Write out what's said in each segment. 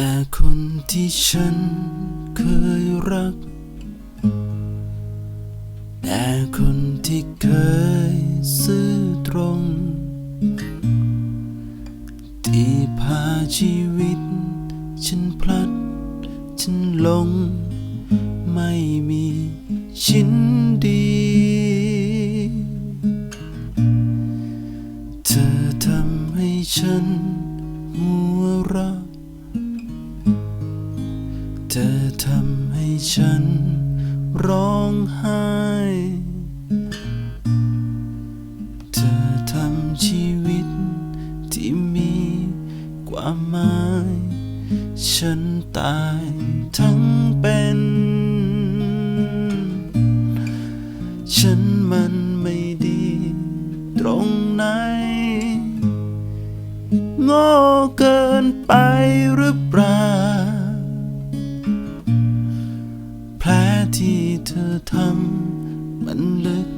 แต่คนที่ฉันเคยรัก แต่คนที่เคยซื่อตรง ที่พาชีวิต ฉันพลัด ฉันหลง ไม่มีชิ้นดี เธอทำให้ฉันหัวเราะ ฉันร้องไห้ เธอทำชีวิตที่มีความหมาย ฉันตายทั้งเป็น ฉันมันไม่ดีตรงไหนโง่เกินไปหรือเปล่า เธอทำมันลึก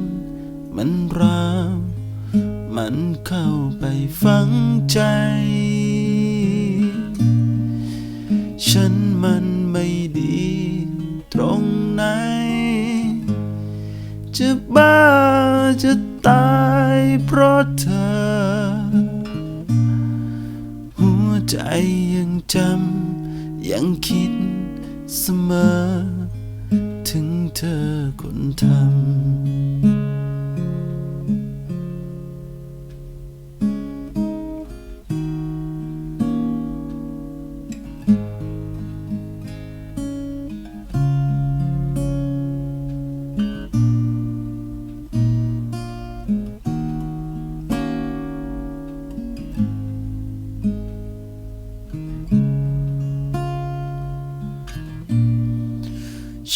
มันราวมันเข้าไปฝังใจ ฉันมันไม่ดีตรงไหน จะบ้าจะตายเพราะเธอ หัวใจยังจำยังคิดเสมอ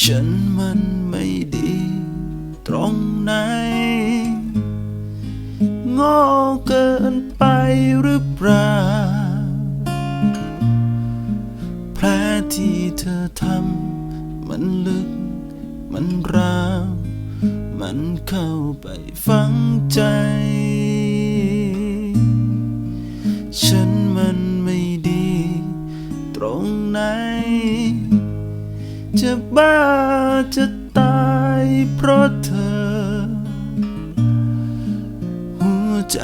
ฉันมันไม่ดีตรงไหนโง่เกินไปหรือเปล่าแผลที่เธอทำมันลึก มันร้าวมันเข้าไปฝังใจ ฉันมันไม่ดีตรงไหน จะบ้าจะตายเพราะเธอ หัวใจ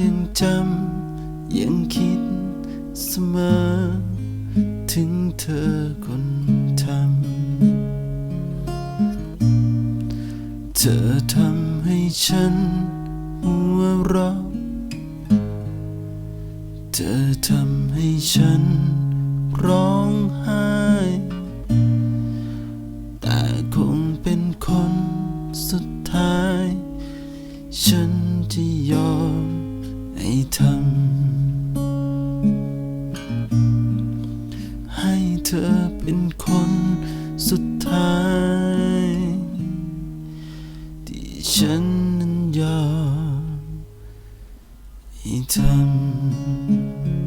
ยังจำยังคิดเสมอ ถึงเธอคนทำ เธอทำให้ฉันหัวเราะเธอทำให้ฉัน ฉันจะยอมให้ทำให้เธอเป็นคนสุดท้าย ที่ฉันนั้นยอมให้ทำ